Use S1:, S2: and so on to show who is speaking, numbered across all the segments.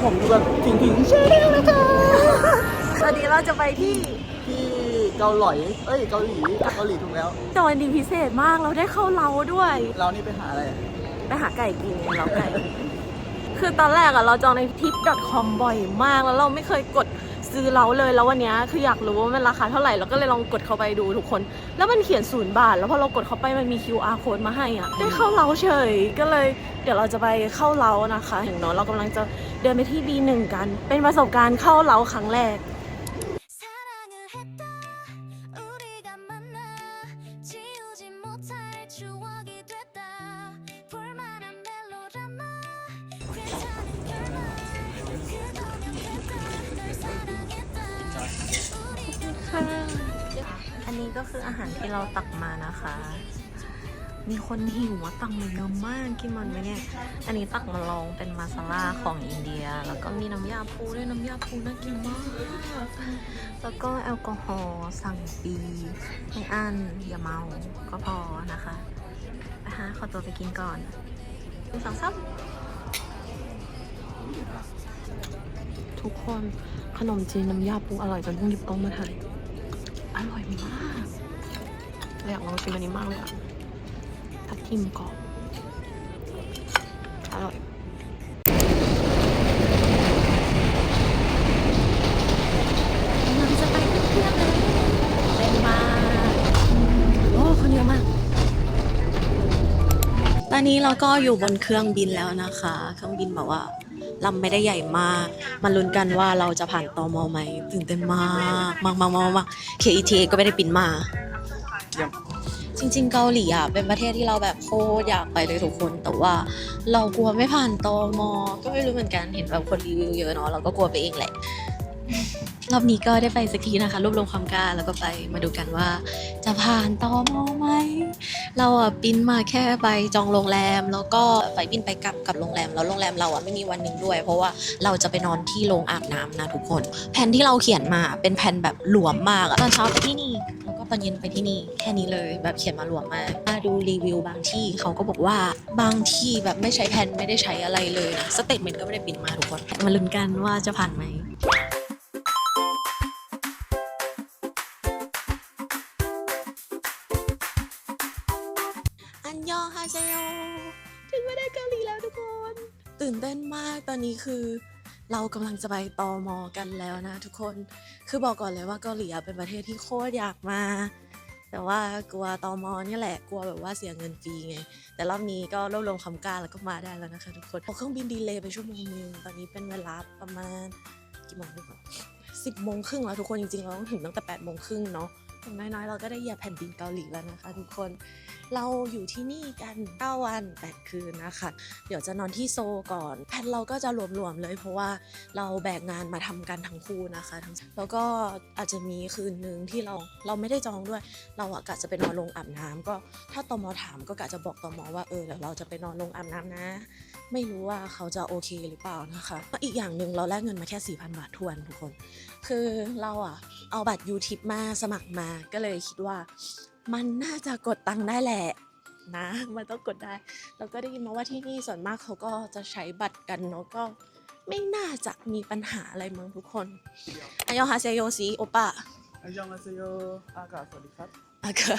S1: แล้วผมอยู่กับถิงถิงเชนลนะคะ
S2: ตอนนี้เราจะไปที่
S1: ที่เกาหลีเอ้ยเกาหลีเกาหลีถูกแล้ว
S2: แต่วันนี้พิเศษมากเราได้เข้าเล้าด้วย
S1: เรานี่ไปหาอะไรอะ
S2: ไปหาไก่กินไงเราไก่ คือตอนแรกอะเราจองในทิป .com บ่อยมากแล้วเราไม่เคยกดซื้อเล้าเลยแล้ววันเนี้ยคืออยากรู้ว่ามันราคาเท่าไหร่เราก็เลยลองกดเข้าไปดูทุกคน แล้วมันเขียนศูนย์บาท แล้วพอเรากดเข้าไปมันมี QR code มาให้อะได้เข้าเล้าเฉยก็เลย เดี๋ยวเราจะไปเข้าเล้านะคะเห็นเนาะเรากำลังจะ เดินไปที่ B1 กัน เป็นประสบการณ์เข้าเล้าครั้งแรก อันนี้ก็คืออาหารที่เราตักมานะคะ มีคนหิวว่าตักมาเยอะมากกินมันไหมเนี่ย อันนี้ตักมาลองเป็นมาซาล่าของอินเดีย แล้วก็มีน้ำยาปูด้วยน้ำยาปูน่ากินมาก แล้วก็แอลกอฮอล์สั่งปีไม่อั้นอย่าเมาก็พอนะคะนะคะขอตัวไปกินก่อนหนึ่งสองสามทุกคนขนมจีนน้ำยาปูอร่อยจนต้องหยิบกล้องมาถ่าย อร่อยมากอยากลองชิมอันนี้มากเลยอะ ทับทิมกรอบอร่อยกำลังจะไปขึ้นเครื่องเลยเต้นมากโอ้คนเยอะมากตอนนี้เราก็อยู่บนเครื่องบินแล้วนะคะ เครื่องบินแบบว่าลำไม่ได้ใหญ่มากมาลุ้นกันว่าเราจะผ่านตอมอไหมตื่นเต้นมาก มากมากมากมาก KETA ก็ไม่ได้บินมา
S1: เยี่ยม
S2: จริง ๆ เกาหลีอะเป็นประเทศที่เราแบบโคตรอยากไปเลยทุกคน แต่ว่าเรากลัวไม่ผ่านตอมอ ก็ไม่รู้เหมือนกันเห็นแบบคนรีวิวเยอะเนาะเราก็กลัวไปเองแหละรอบนี้ก็ได้ไปสักทีนะคะ รวบรวมความกล้าแล้วก็ไปมาดูกันว่า จะผ่านตอมอไหม เราอะบินมาแค่ไปจองโรงแรม แล้วก็ไปบินไปกลับกับโรงแรมแล้วโรงแรมเราอะไม่มีวันหนึ่งด้วย เพราะว่าเราจะไปนอนที่โรงอาบน้ำนะทุกคน แผนที่เราเขียนมาเป็นแผนแบบหลวมมากอะตอนเช้าไปที่นี่ ตอนเย็นไปที่นี่แค่นี้เลยแบบเขียนมาหลวมมากมาดูรีวิวบางที่เขาก็บอกว่าบางที่แบบไม่ใช้แผ่นไม่ได้ใช้อะไรเลยนะสเตทเมนต์ก็ไม่ได้บินมาทุกคนมาลุ้นกันว่าจะผ่านไหมอันยองฮาเซโยถึงไม่ได้เกาหลีแล้วทุกคน ตื่นเต้นมากตอนนี้คือ เรากำลังจะไปตอมอกันแล้วนะทุกคน คือบอกก่อนเลยว่าเกาหลีเป็นประเทศที่โคตรอยากมา แต่ว่ากลัวตอมอเนี่ยแหละ กลัวแบบว่าเสียเงินฟรีไง แต่รอบนี้ก็รวบรวมความกล้าแล้วก็มาได้แล้วนะคะทุกคนพอเครื่องบินดีเลย์ไปชั่วโมงนึง ตอนนี้เป็นเวลาประมาณกี่โมงดีกว่าสิบโมงครึ่งแล้วทุกคนจริงๆเราต้องถึงตั้งแต่แปดโมงครึ่งเนาะ อย่างน้อยๆ เราก็ได้เหยียบแผ่นดินเกาหลีแล้วนะคะทุกคน เราอยู่ที่นี่กัน 9 วัน 8 คืนนะคะ เดี๋ยวจะนอนที่โซก่อน แผนเราก็จะรวมๆเลย เพราะว่าเราแบกงานมาทำกันทั้งคู่นะคะทั้งแล้วก็อาจจะมีคืนหนึ่งที่เราเราไม่ได้จองด้วย เราอะกะจะไปนอนโรงอาบน้ำก็ถ้าตมถามก็กะจะบอกตมว่าเออเดี๋ยวเราจะไปนอนโรงอาบน้ำนะ ไม่รู้ว่าเขาจะโอเคหรือเปล่านะคะ อีกอย่างหนึ่งเราแลกเงินมาแค่4,000บาททวนทุกคน คือเราอะ เอาบัตรยูทิปมาสมัครมา ก็เลยคิดว่า มันน่าจะกดตังค์ได้แหละนะมันต้องกดได้แล้วก็ได้ยินมาว่าที่นี่ส่วนมากเขาก็จะใช้บัตรกันเนาะก็ไม่น่าจะมีปัญหาอะไรมั้งทุกคนอายองฮาเซโยซิโอปะ
S1: อันยองอาเซโยอากา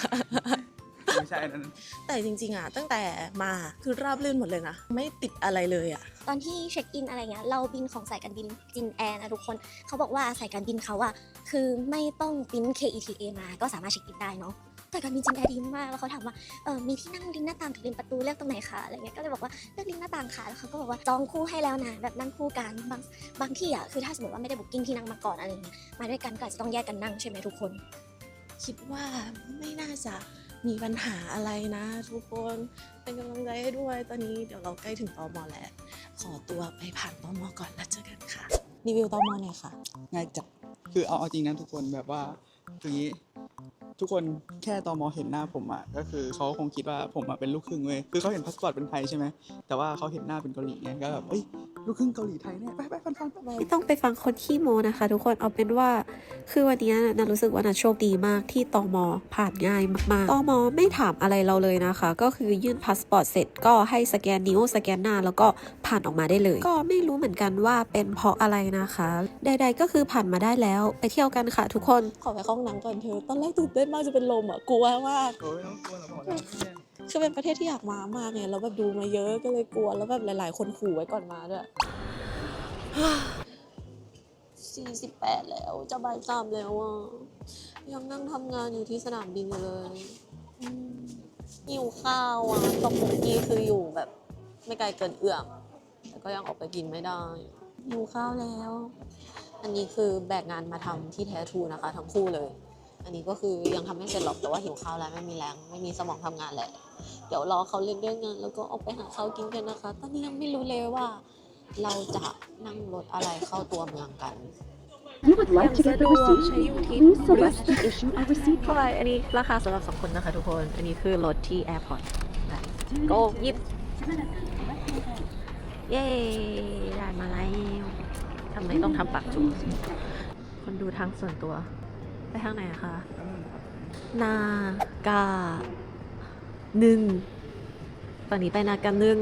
S1: ไม่ใช่อันนั้น
S2: แต่จริงๆอะตั้งแต่มาคือราบรื่นหมดเลยนะ ไม่ติดอะไรเลยอะ
S3: ตอนที่เช็คอินอะไรเงี้ยเราบินของสายการบินจินแอร์นะทุกคนเขาบอกว่าสายการบินเขาอะคือไม่ต้องปริ้น KETA มาก็สามารถเช็คอินได้เนาะสายการบินจินแอร์ดีมากแล้วเขาถามว่าเออมีที่นั่งริมหน้าต่างกับริมประตูเลือกตรงไหนคะอะไรเงี้ยก็เลยบอกว่าเลือกริมหน้าต่างค่ะแล้วเขาก็บอกว่าจองคู่ให้แล้วนะแบบนั่งคู่กันบางบางที่อะคือถ้าสมมติว่าไม่ได้บุ๊กิ้งที่นั่งมาก่อนอะไรเงี้ยมาด้วยกันก็อาจจะต้องแยกกันนั่งใช่ไหมทุกคน
S2: คิดว่าไม่น่าจะ มีปัญหาอะไรนะ ทุกคนเป็นกำลังใจให้ด้วย ตอนนี้เดี๋ยวเราใกล้ถึงตอมอแล้ว ขอตัวไปผ่านตอมอก่อนแล้วเจอกันค่ะ รีวิวตอมอหน่อยค่ะ
S1: ง่ายจัดคือเอาเอาจริงนะทุกคนแบบว่าอย่างนี้ ทุกคนแค่ตอมอเห็นหน้าผมอะก็คือเขาคงคิดว่าผมอะเป็นลูกครึ่งเว้ยคือเขาเห็นพาสปอร์ตเป็นไทยใช่ไหมแต่ว่าเขาเห็นหน้าเป็นเกาหลีไงก็แบบเอ้ยลูกครึ่งเกาหลีไทยแน่ไปไปฟันฟันไป
S4: ไม่ต้องไปฟังคนขี้โมนะคะ ทุกคนเอาเป็นว่า คือวันนี้นารู้สึกว่านาโชคดีมากที่ตอมผ่านง่ายมากๆตอมไม่ถามอะไรเราเลยนะคะ ก็คือยื่นพาสปอร์ตเสร็จก็ให้สแกนนิ้วสแกนหน้าแล้วก็ผ่านออกมาได้เลย ก็ไม่รู้เหมือนกันว่าเป็นเพราะอะไรนะคะ ใด ๆ ก็คือผ่านมาได้แล้ว ไปเที่ยวกันค่ะ ทุกคน
S2: ขอไปเข้าห้องน้ำก่อนเธอตอนแรกตื่นเต้นมากจะเป็นลมอะกลัวมาก
S1: โอ้ยไม่ต้องกลัวหรอกบอกแล้วเนี่ย
S2: คือเป็นประเทศที่อยากมามากไงแล้วแบบดูมาเยอะก็เลยกลัวแล้วแบบหลาย ๆ คนขู่ไว้ก่อนมาด้วยสี่สิบแปดแล้วจะบ่ายสามแล้วอะยังนั่งทำงานอยู่ที่สนามบินอยู่เลยอืมหิวข้าวอะตอกบกกี้คืออยู่แบบ ไม่ไกลเกินเอื้อมแต่ก็ยังออกไปกินไม่ได้หิวข้าวแล้ว อันนี้คือแบกงานมาทำที่แท้ทรูนะคะ ทั้งคู่เลย อันนี้ก็คือยังทำไม่เสร็จหรอกแต่ว่าหิวข้าวแล้วไม่มีแรงไม่มีสมองทำงานแหละเดี๋ยวรอเขาเล่นเรื่องงานแล้วก็ออกไปหาข้าวกินกันนะคะ ตอนนี้ยังไม่รู้เลยว่า เราจะนั่งรถอะไรเข้าตัวเมืองกัน
S5: You would like to get the receipt? Please select the issue a receipt
S2: เข้าไปอันนี้ราคาสำหรับสองคนนะคะทุกคน อันนี้คือรถที่แอร์พอร์ตโกยิบเย้ได้มาแล้วทำไมต้องทำปากจูคนดูทางส่วนตัว ไปทางไหนอะคะ นากาหนึ่งฝั่งนี้ไปนากาหนึ่ง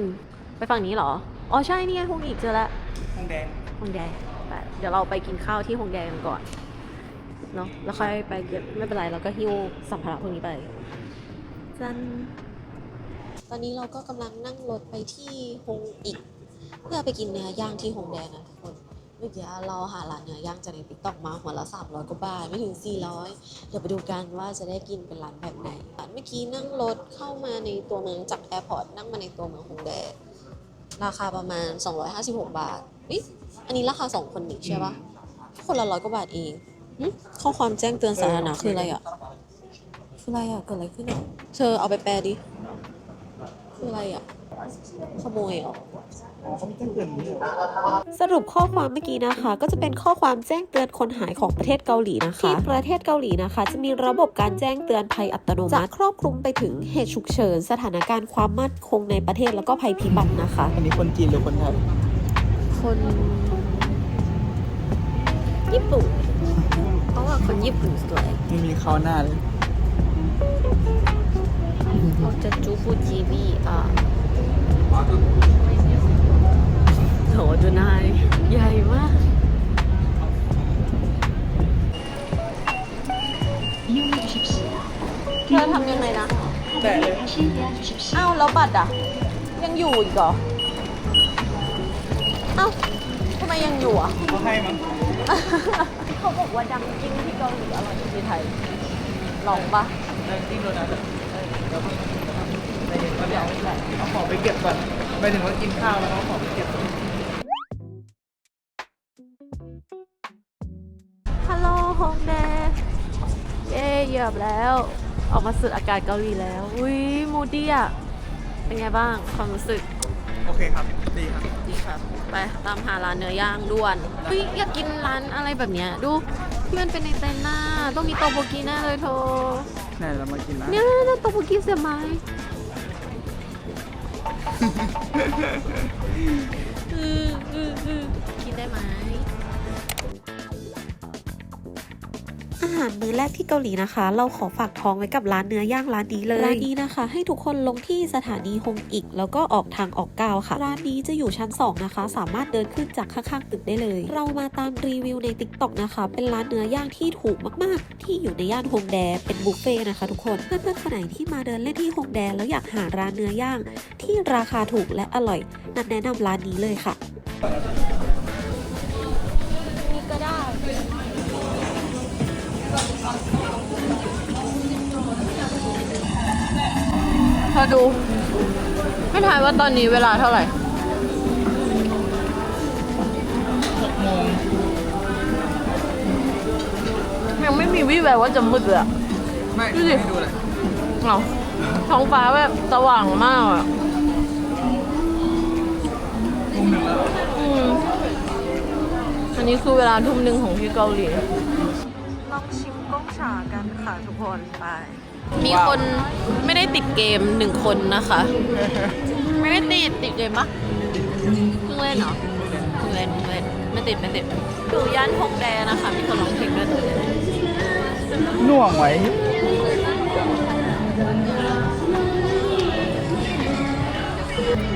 S2: ไปฝั่งนี้เหรอ อ๋อใช่นี่ไงฮงอีกเจอแล้ว
S1: ทองแดง
S2: ฮงแดไปเดี๋ยวเราไปกินข้าวที่ฮงแดกันก่อนเนาะแล้วค่อยไปเก็บไม่เป็นไรเราก็หิ้วสัมภาระพวกนี้ไปจันตอนนี้เราก็กำลังนั่งรถไปที่ฮงอีก เพื่อไปกินเนื้อย่างที่ฮงแดนะทุกคน เมื่อกี้เราหาร้านเนื้อย่างจากในติ๊กต็อกมาหัวละ300กว่าบาทไม่ถึง400เดี๋ยวไปดูกันว่าจะได้กินเป็นร้านแบบไหนเมื่อกี้นั่งรถเข้ามาในตัวเมืองจากแอร์พอร์ตนั่งมาในตัวเมืองฮงแดราคาประมาณ 256 บาทเอ๊ะอันนี้ราคา 2 คนนี่ใช่ปะคนละร้อยกว่าบาทเองหึข้อความแจ้งเตือนสาธารณะคืออะไรอะ คืออะไรอะ เกิดอะไรขึ้นอะ เธอเอาไปแปลดิ คืออะไรอะ ขโมยเหรอ
S1: อ๋ อเขาไม่แจ้งเตือนอย่างนี้เหรอ
S4: สรุปข้อความเมื่อกี้นะคะ ก็จะเป็นข้อความแจ้งเตือนคนหายของประเทศเกาหลีนะคะที่ประเทศเกาหลีนะคะ จะมีระบบการแจ้งเตือนภัยอัตโนมัติจะครอบคลุมไปถึงเหตุฉุกเฉินสถานการณ์ความมั่นคงในประเทศแล้วก็ภัยพิบัตินะคะ
S1: อันนี้คนจีนหรือคนไทย
S2: คนญี่ปุ่นเพราะว่าคนญี่ปุ่นสวย
S1: ไม่มีเขาหน้าเลย
S2: เขาจะจูฟูจิบีอะ โถดูนาย ใหญ่มาก เธอทำยังไงนะ
S1: แต่เอ้า
S2: วแล้วบัตรอะ ยังอยู่อีกเหรออ้าวทำไมยังอยู่อะ
S1: เขาให้มั้ง
S2: เขาบอกว่าดังจริงที่เกาหลีอร่อยกว่าที่ไทย ลองปะ
S1: จริงโดนัเดี๋ยวเพิ่งขอไปเก็บก่อนไปถึงว่ากินข้าวแล้วเขาขอไปเก็บ
S2: ย้เหยียบแล้ว ออกมาสูดอากาศเกาหลีแล้ว อุ้ยมูดี้อะ เป็นไงบ้างความรู้สึก
S1: โอเคครับ ดีครับ
S2: ดีครับ ไปตามหาร้านเนื้อย่างด่วนเฮ้ยอยากกินร้านอะไรแบบเนี้ยดูที่มันเป็นในเต็นท์หน้า ต้องมีโตโบกีแน่เลยโท
S1: ไหนเรามากินนะ
S2: เนี่ยโตโบกีเสียไหมอืออืออือกินได้ไหม
S4: หารมื้อแรกที่เกาหลีนะคะ เราขอฝากท้องไว้กับร้านเนื้อย่างร้านนี้เลย ร้านนี้นะคะ ให้ทุกคนลงที่สถานีฮงอิก แล้วก็ออกทางออกก้าค่ะ ร้านนี้จะอยู่ชั้น 2 นะคะ สามารถเดินขึ้นจากข้างๆตึกได้เลย เรามาตามรีวิวใน t ิ k t o k นะคะ เป็นร้านเนื้อย่างที่ถูกมากๆ ที่อยู่ในย่านฮงแด เป็นบุฟเฟ่นะคะ ทุกคนเพื่อนๆคนไหนที่มาเดินเล่นที่ฮงแด แล้วอยากหาร้านเนื้อย่าง ที่ราคาถูกและอร่อยนัดแนะนำร้านนี้เลยค่ะ
S2: อดูไม่ทายว่าตอนนี้เวลาเท่าไหร่
S1: โมง
S2: ยังไม่มีวี่แววว่าจะมืดเลยอะ
S1: ไม่
S2: ดูดิ
S1: ไม่ดูเลย
S2: เอาท้องฟ้าแบบสว่างมากอะ
S1: ทุ่มหนึ่งแล้ว
S2: อืมอันนี้คือเวลาทุ่มหนึ่งของที่เกาหลี ลองชิมก้งฉากันค่ะทุกคนไป มีคนไม่ได้ติดเกมหนึ่งคนนะคะ ไม่ได้ติดติดเกมปะเพิ่งเล่นเหรอ
S1: เนี่ย
S2: ล่นเล่นไม่ติดไม่ติดอยู่ย่านฮงแดนะคะ มีคนร้องเพลงด้วยตรงนี้
S1: หน่วงไว้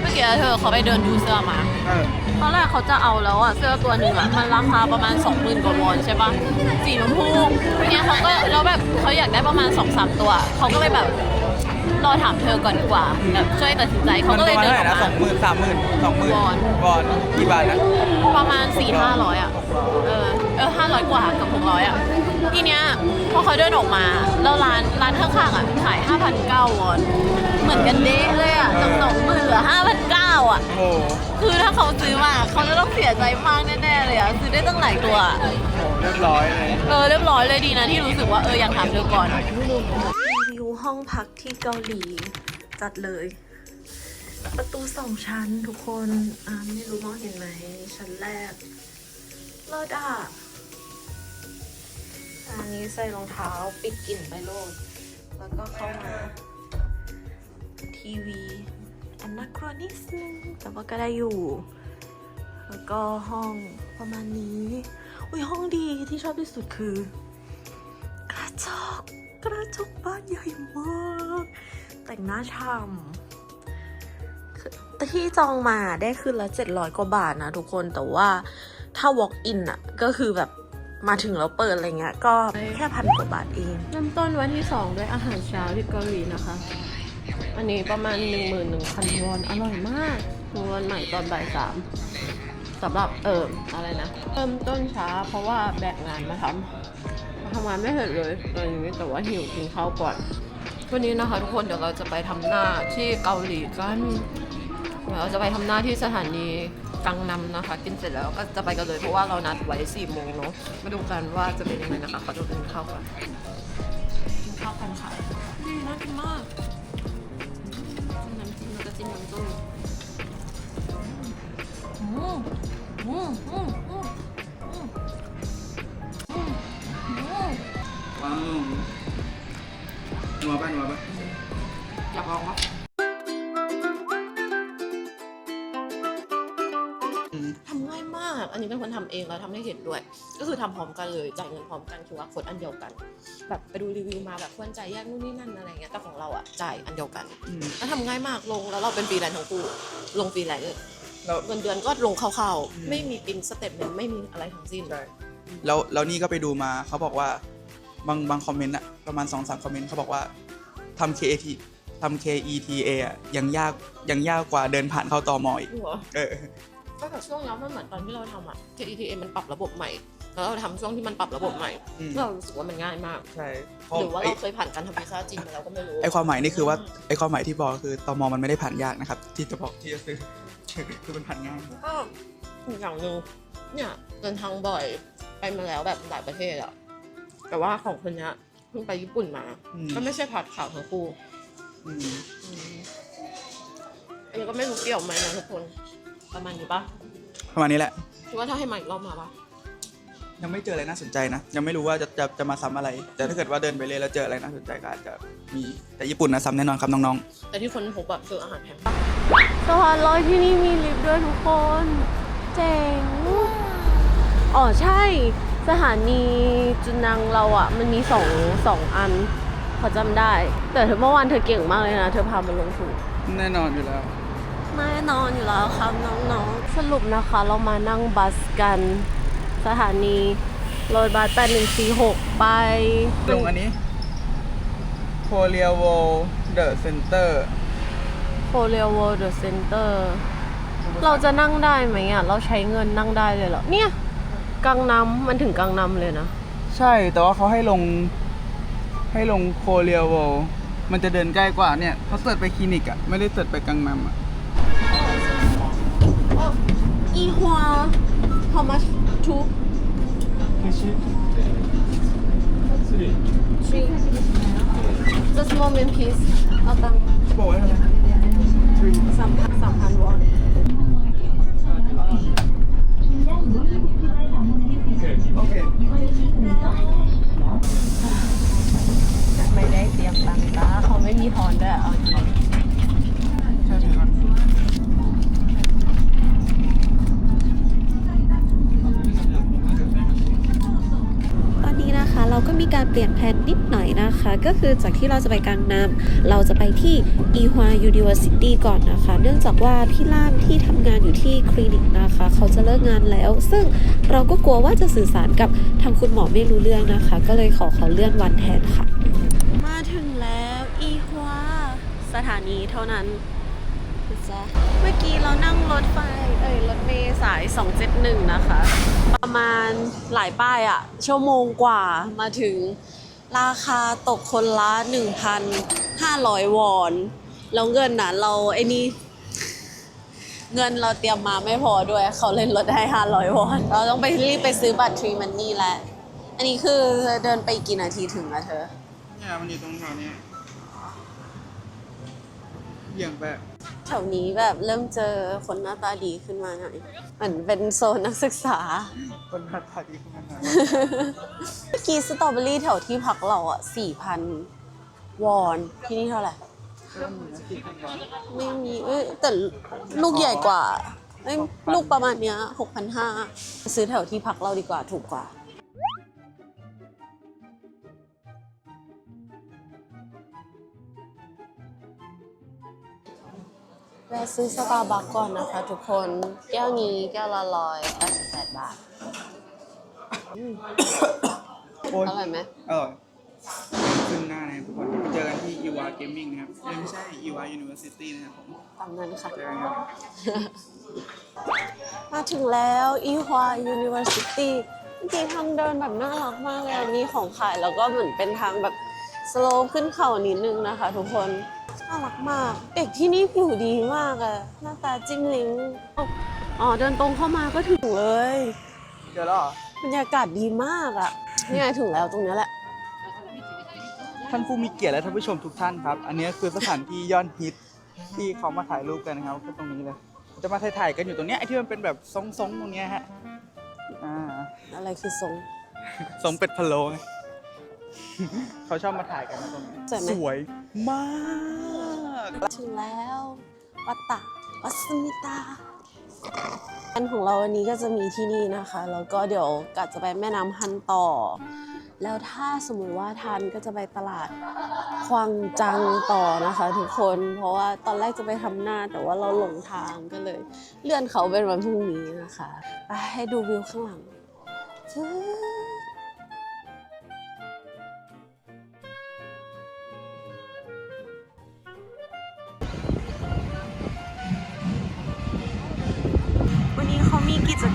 S2: เมื่อกี้เธอเขาไปเดินดูเสื้อมา
S1: เออ
S2: ตอนแรกเขาจะเอาแล้วอะเสื้อตัวหนึ่งอะมันราคาประมาณ 20,000กว่าวอนใช่ปะสีชมพูทีเนี้ยเขาก็แล้วแบบเขาอยากได้ประมาณ2อสตัว เขาก็เลยแบบรอถามเธอก่อนดีกว่าแบบช่วยตัดสินใจเขาก็เลยเดินออก
S1: นะส
S2: มา
S1: องหมื่นสามหมื่นสองหมื่น
S2: วอน
S1: วอนกี่บาทนะ
S2: ประมาณ4ี่ห้าร้อยอะเออเออห้าร้อยกว่ากับหกร้อยอะ ทีเนี้ยพอเขาเดินออกมาแล้วร้านร้านข้างๆอะขายห้าพันเก้าวอน เหมือนกันเด้เลยอะจากสองหมื่นเหลือห้าพันเก้าอะ
S1: โอ้โห
S2: คือถ้าเขาซื้อมาเขาจะต้องเสียใจมากแน่ๆเลยอะซื้อได้ตั้งหลายตัวอะ
S1: เรียบร้อยเลย
S2: เออเรียบร้อยเลยดีนะที่รู้สึกว่าเอออยากถามเธอก่อน
S4: รีวิวห้องพักที่เกาหลี จัดเลย ประตูสองชั้นทุกคน อ่าไม่รู้มองเห็นไหมชั้นแรกเลิศอะ อันนี้ใส่รองเท้าปิดกลิ่นไปโลด แล้วก็เข้ามาทีวีอันนักครนิดนึงแต่ว่าก็ได้อยู่ แล้วก็ห้องประมาณนี้ อุ้ยห้องดีที่ชอบที่สุดคือ กระจกกระจกบ้านใหญ่มาก แต่งหน้าชำคือที่จองมาได้คืนละ700กว่าบาทนะทุกคนแต่ว่าถ้า walk in อะก็คือแบบ มาถึงแล้วเปิดอะไรเงี้ยก็แค่พันกว่าบาทเอง
S2: เริ่มต้นวันที่ 2 ด้วยอาหารเช้าที่เกาหลีนะคะ อันนี้ประมาณ 11,000วอน อร่อยมากวันใหม่ตอนบ่ายสามสำหรับเอิมอะไรนะเริ่มต้นช้าเพราะว่าแบกงานมาทำทำงานไม่เสร็จเลยตอนนี้แต่ว่าหิวกินข้าวก่อนวันนี้นะคะทุกคนเดี๋ยวเราจะไปทำหน้าที่เกาหลีกันเราจะไปทำหน้าที่สถานี กังนำนะคะ กินเสร็จแล้วก็จะไปกันเลยเพราะว่าเรานัดไว้สี่โมงเนาะมาดูกันว่าจะเป็นยังไงนะคะขอตัวกินข้าวก่อนกินข้าวกันค่ะดีน่ากินมากจิ้มน้ำจิ้มแล้วก็จิ้มน้ำจุ้มอืมอืมอืมอืมอืมอืมอืม
S1: ว้าวนัวป่ะนัวป่ะ
S2: อยากลองปะ นนี้เป็นคนทำเองแล้วทำให้เห็นด้วย ก็คือทำพร้อมกันเลยจ่ายเงินพร้อมกันคือว่าคนอันเดียวกัน แบบไปดูรีวิวมาแบบควรจ่ายแยกนู่นนี่นั่นอะไรเงี้ยแต่ของเราอะจ่ายอันเดียวกัน
S1: อืม
S2: แล้วทำง่ายมากลงแล้วเราเป็นฟรีแลนซ์ทั้งคู่ลงฟรีแลนซ์
S1: แล้ว
S2: เงินเดือนก็ลงคร่าว
S1: อืม
S2: ๆไม่มีปินสเต็ปเมนต์ไม่มีอะไรทั้งสิ้น
S1: ใช่แล้วแล้วนี่ก็ไปดูมาเขาบอกว่าบางบางคอมเมนต์อะประมาณ2อสามคอมเมนต์เขาบอกว่าทำ KAT ทำ KETA อะยังยากยังยากกว่าเดินผ่านเข้าตอมอีก
S2: หัว
S1: เออ
S2: ก็แต่ช่วงนี้มันเหมือนตอนที่เราทำอะ KETA มันปรับระบบใหม่ แล้วเราทำช่วงที่มันปรับระบบใหม่
S1: อืม
S2: เรารู้สึกว่ามันง่ายมาก
S1: ใช่
S2: หรือว่า
S1: ไอ้
S2: เราเคยผ่านการทำวีซ่าจริงมาแล้วก็ไม่รู้
S1: ไอความหมายนี่คือว่าไอความหมายที่บอกคือตอมมันไม่ได้ผ่านยากนะครับ ที่จะบอกที่จะซื้อคือมันผ่านง่าย
S2: ก็อีกอย่างหนึ่งเนี่ยเดินทางบ่อยไปมาแล้วแบบหลายประเทศอะแต่ว่าของคนเนี้ยเพิ่งไปญี่ปุ่นมา
S1: อืม
S2: ก็ไม่ใช่ผ่านข่าวทั้งคู่
S1: อืม
S2: อืมอันนี้ก็ไม่รู้เกี่ยวไหมนะทุกคน ประมาณนี้ปะ
S1: ประมาณนี้แหละ
S2: คิดว่าถ้าให้มาอีกรอบมาปะ
S1: ยังไม่เจออะไรน่าสนใจนะ ยังไม่รู้ว่าจะจะจะมาซ้ำอะไร แต่ถ้าเกิดว่าเดินไปเรื่อยแล้วเจออะไรน่าสนใจก็อาจจะมี แต่ญี่ปุ่นนะซ้ำแน่นอนครับน้อง
S2: แต่ที่คนพบแบบคืออาหารแพงปะสะพานลอยที่นี่มีลิฟต์ด้วยทุกคน เจ๋ง อ๋อใช่ สถานีจุนังเราอะมันมีสองสองอันพอจำได้ แต่เธอเมื่อวานเธอเก่งมากเลยนะ เธอพามันลงถูก
S1: ๆ แน่นอนอยู่แล้ว
S2: แน่นอนอยู่แล้วครับน้องๆ สรุปนะคะเรามานั่งบัสกัน สถานีรถบัส8146 ไป
S1: ลงอันนี้โคเรียโวเดอะเซ็นเตอร์
S2: โคเรียเวิลด์เซ็นเตอร์เราจะนั่งได้ไหมอะ เราใช้เงินนั่งได้เลยเหรอ เนี่ยกังนำมันถึงกังนำเลยนะ
S1: ใช่แต่ว่าเขาให้ลง ให้ลงโคเรียโวมันจะเดินใกล้กว่าเนี่ยเขาเสิร์ชไปคลินิกอะไม่ได้เสิร์ชไปกังนำอะ
S2: how much two three just moment please เอาตังค์
S1: บอกไว้เท่าไหร่
S2: สามพันสามพันวอน
S1: โอเค
S2: ไม่ได้เตรียมตังค์จ้าเขาไม่มีทอนด้วยเอาจริง
S1: ใช่ถือก่อน
S2: ก็มีการเปลี่ยนแผนนิดหน่อยนะคะ ก็คือจากที่เราจะไปกลางน้ำเราจะไปที่อีฮวา University ก่อนนะคะ เนื่องจากว่าพี่ล่ามที่ทำงานอยู่ที่คลินิกนะคะ เขาจะเลิกงานแล้ว ซึ่งเราก็กลัวว่าจะสื่อสารกับทางคุณหมอไม่รู้เรื่องนะคะ ก็เลยขอเขาเลื่อนวันแทนค่ะ มาถึงแล้วอีฮวาสถานีเท่านั้น จ้ะเมื่อกี้เรานั่งรถไฟ เอ้ยรถเมล์สาย 271 นะคะ ประมาณหลายป้ายอะชั่วโมงกว่ามาถึงราคาตกคนละ 1,500 วอน แล้วเงินน่ะเราไอ้นี่เงินเราเตรียมมาไม่พอด้วย เขาเล่นลดให้ 500 วอน เราต้องไปรีบไปซื้อบัตรทรีมันนี่แหละ อันนี้คือเดินไปกี่นาทีถึงอะเธอ
S1: เนี่ยมันอยู่ตรงแถวนี้ บี่ยงไป
S2: แถวนี้แบบเริ่มเจอคนหน้าตาดีขึ้นมาหน่อยเหมือนเป็นโซนนักศึกษา
S1: คนหน้าตาดีขึ้นมาหน่อย
S2: เมื่อกี้สตรอเบอรี่แถวที่พักเราอะสี่พันวอนที่นี่เท่าไหร่
S1: เริ่มมีนะที่ขึ้นมา
S2: ไม่มีเอ้ยแต่ลูกใหญ่กว่าเอ้ยลูกประมาณเนี้ยหกพันห้าซื้อแถวที่พักเราดีกว่าถูกกว่า แวะซื้อสตาร์บัคก่อนนะคะทุกคน แก้วนี้แก้วละร้อยแปดสิบแปดบาท
S1: โอ้ย
S2: อร่อยไหม
S1: อร่อย ขึ้นหน้านะครับทุกคนเจอกันที่ e w a Gaming นะครับเอ้ยไม่ใช่ e w a University นะครับผม
S2: ตามนั้นค่ะ
S1: เจอกันครับ
S2: มาถึงแล้วอีฮวา University จริงๆทางเดินแบบน่ารักมากเลยอะมีของขายแล้วก็เหมือนเป็นทางแบบ สโลปขึ้นเขานิดนึงนะคะ ทุกคนน่ารักมาก เด็กที่นี่ผิวดีมากอะหน้าตาจิ้มลิ้มอ๋อเดินตรงเข้ามาก็ถึงเลย
S1: เจอแล้วเหรอ
S2: บรรยากาศดีมากอะนี่ไงถึงแล้วตรงเนี้ยแหละ
S1: ท่านผู้มีเกียรติและท่านผู้ชมทุกท่านครับ อันนี้คือสถานที่ยอดฮิตที่เขามาถ่ายรูปกันนะครับก็ตรงนี้เลย จะมาถ่ายๆกันอยู่ตรงเนี้ยไอ้ที่มันเป็นแบบทรงๆตรงเนี้ยฮะอ่า
S2: อะไรคือทรง
S1: ทรงเป็ดพะโล้ไง เขาชอบมาถ่ายกันนะตรงนี้
S2: สวยไหม
S1: สวยมาก
S2: ถึงแล้ววัดตะวัดสมิตาอันของเราวันนี้ก็จะมีที่นี่นะคะ แล้วก็เดี๋ยวกะจะไปแม่น้ำฮันต่อ แล้วถ้าสมมุติว่าทันก็จะไปตลาดควางจังต่อนะคะ ทุกคน เพราะว่าตอนแรกจะไปทำหน้าแต่ว่าเราหลงทางก็เลย เลื่อนเขาเป็นวันพรุ่งนี้นะคะไปให้ดูวิวข้างหลังฟื้ด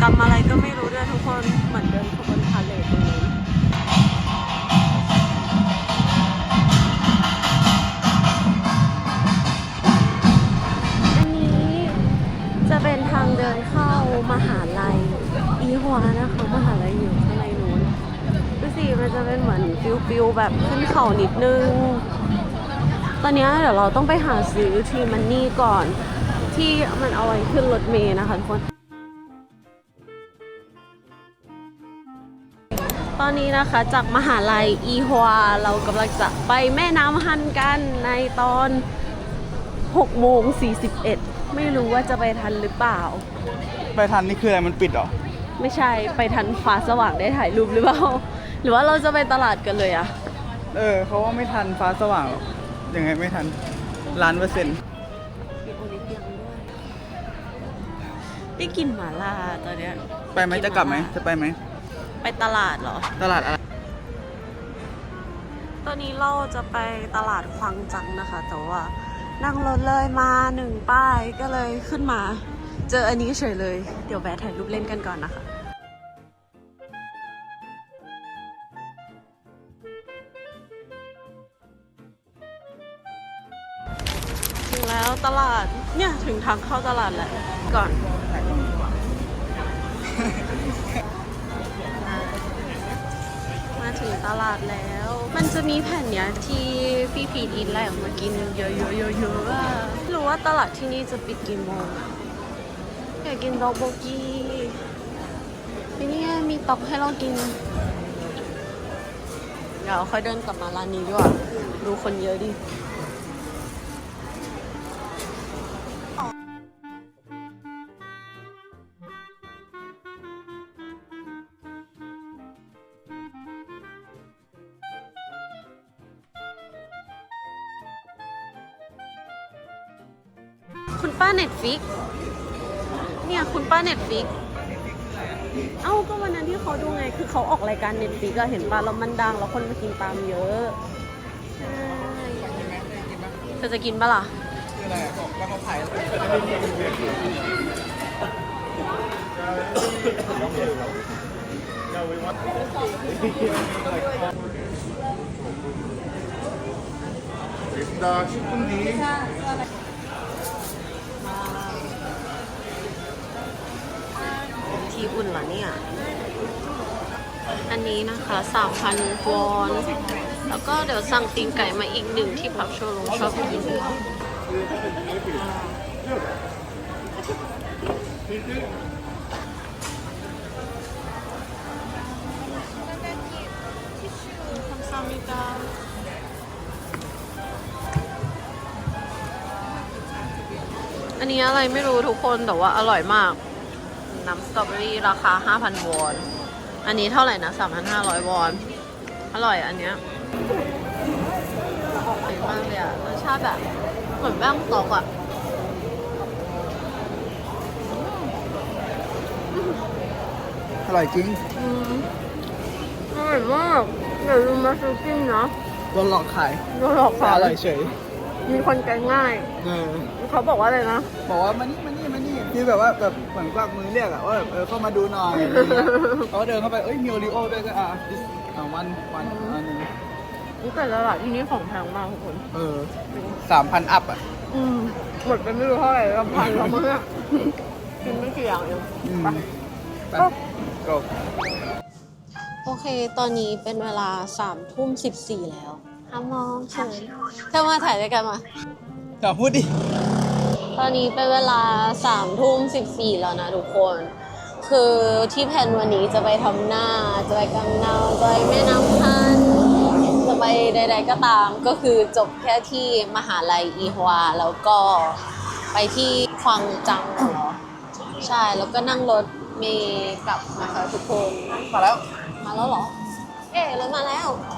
S2: กรรมอะไรก็ไม่รู้ด้วยทุกคนเหมือนเดินขบวนพาเลทตรงนี้อันนี้จะเป็นทางเดินเข้ามหาลัยอีหัวนะคะมหาลัยอยู่ข้างในนู้นดูสิมันจะเป็นเหมือนฟิวฟิวแบบขึ้นเขานิดนึง ตอนนี้เดี๋ยวเราต้องไปหาซื้อทีมันนี่ก่อนที่มันเอาไว้ขึ้นรถเมล์นะคะทุกคน ตอนนี้นะคะจากมหาลัยอีฮวาเรากำลังจะไปแม่น้ำฮันกันในตอน6โมง41 ไม่รู้ว่าจะไปทันหรือเปล่า
S1: ไปทันนี่คืออะไรมันปิดเหรอ
S2: ไม่ใช่ไปทันฟ้าสว่างได้ถ่ายรูปหรือเปล่า หรือว่าเราจะไปตลาดกันเลยอะ
S1: เออเขาว่าไม่ทันฟ้าสว่างหรอกยังไงไม่ทันล้านเปอร์เซ็นต์
S2: มีโอลิเวียงด้วยได้กลินหมาล่าตอนเนี้ย
S1: ไปไหมจะกลับไหมจะไปไหม
S2: ไปตลาดเหรอ
S1: ตลาดอะไร
S2: ตอนนี้เราจะไปตลาดควังจังนะคะ แต่ว่านั่งรถเลยมาหนึ่งป้ายก็เลยขึ้นมา เจออันนี้เฉยเลย เดี๋ยวแวะถ่ายรูปเล่นกันก่อนนะคะถึงแล้วตลาดเนี่ยถึงทางเข้าตลาดแล้วก่อน มาถึงตลาดแล้ว มันจะมีแผ่นเนี้ยที่พี่พีดอินแลกมากินเยอะๆๆๆอะไม่รู้ว่าตลาดที่นี่จะปิดกี่โมงอยากกินดอกโบกี้ทีนี่มีตอกให้เรากิน เดี๋ยวค่อยเดินกลับมาร้านนี้ดีกว่าดูคนเยอะดิ คุณป้าเน็ตฟิก เนี่ยคุณป้าเน็ตฟิก เอ้าก็วันนั้นที่เขาดูไง คือเขาออกรายการเน็ตฟิกอะเห็นป่ะแล้วมันดังแล้วคนมากินตามเยอะใช่เธอจะกินปะล่ะ
S1: คืออะไรอะบอกว่าเขาขาย
S2: ทีอุ่นเหรอเนี่ย อันนี้นะคะ 3,000 วอน แล้วก็เดี๋ยวสั่งตีนไก่มาอีกหนึ่งที่พับโชว์ลงชอบกินคำซามิกาอันนี้อะไรไม่รู้ทุกคนแต่ว่าอร่อยมาก น้ำสตรอเบอรี่ราคา 5,000 วอน อันนี้เท่าไหร่นะ 3,500 วอน อร่อยอันเนี้ยอร่อยมากเลยอะรสชาติแบบเหมือนแป้งตอกอะ
S1: อร่อยจริง
S2: อืมอร่อยมากอย่าลืมมาซื้อกินนะ
S1: โดนหลอกขาย
S2: โดนหลอก
S1: แต่
S2: ขาย
S1: อร่อยเฉย
S2: มีคนใจง่าย
S1: เออ
S2: เขาบอกว่าอะไรนะ
S1: บอกว่ามานี่มานี่ มานี่คือแบบว่าแบบเหมือนกวักมือเรียกอะว่าแบบเออเข้ามาดูหน่อยอะไรเงี้ยเขาก็เดินเข้าไปเอ้ยมีโอริโอด้วยก็อะ this อะวันวันอันหนึง
S2: แต่ละร้านที่นี่ของแพงมากทุกคน
S1: เออสามพันอัพอะ
S2: อืมหมดไปไม่รู้เท่าไหร่ลำพันแล้วมั้งอะกินไม่กี่อย่างเอง
S1: อืม
S2: ไป
S1: ไปก็
S2: โอเค ตอนนี้เป็นเวลาสามทุ่มสิบสี่แล้วห้ามมองเฉยเธอมาถ่ายด้วยกันมา
S1: อย่าพูดดิ
S2: ตอนนี้เป็นเวลาสามทุ่มสิบสี่แล้วนะทุกคน คือที่แผนวันนี้จะไปทำหน้า จะไปกำเนาจะไปแม่น้ำพันจะไปใดๆก็ตาม ก็คือจบแค่ที่มหาลัยอีฮวา แล้วก็ไปที่ควังจังเหรอ ใช่ แล้วก็นั่งรถเมล์กลับนะคะทุกคน
S1: มาแล้ว
S2: มาแล้วเหรอ เอ๊ะรถมาแล้ว
S1: ม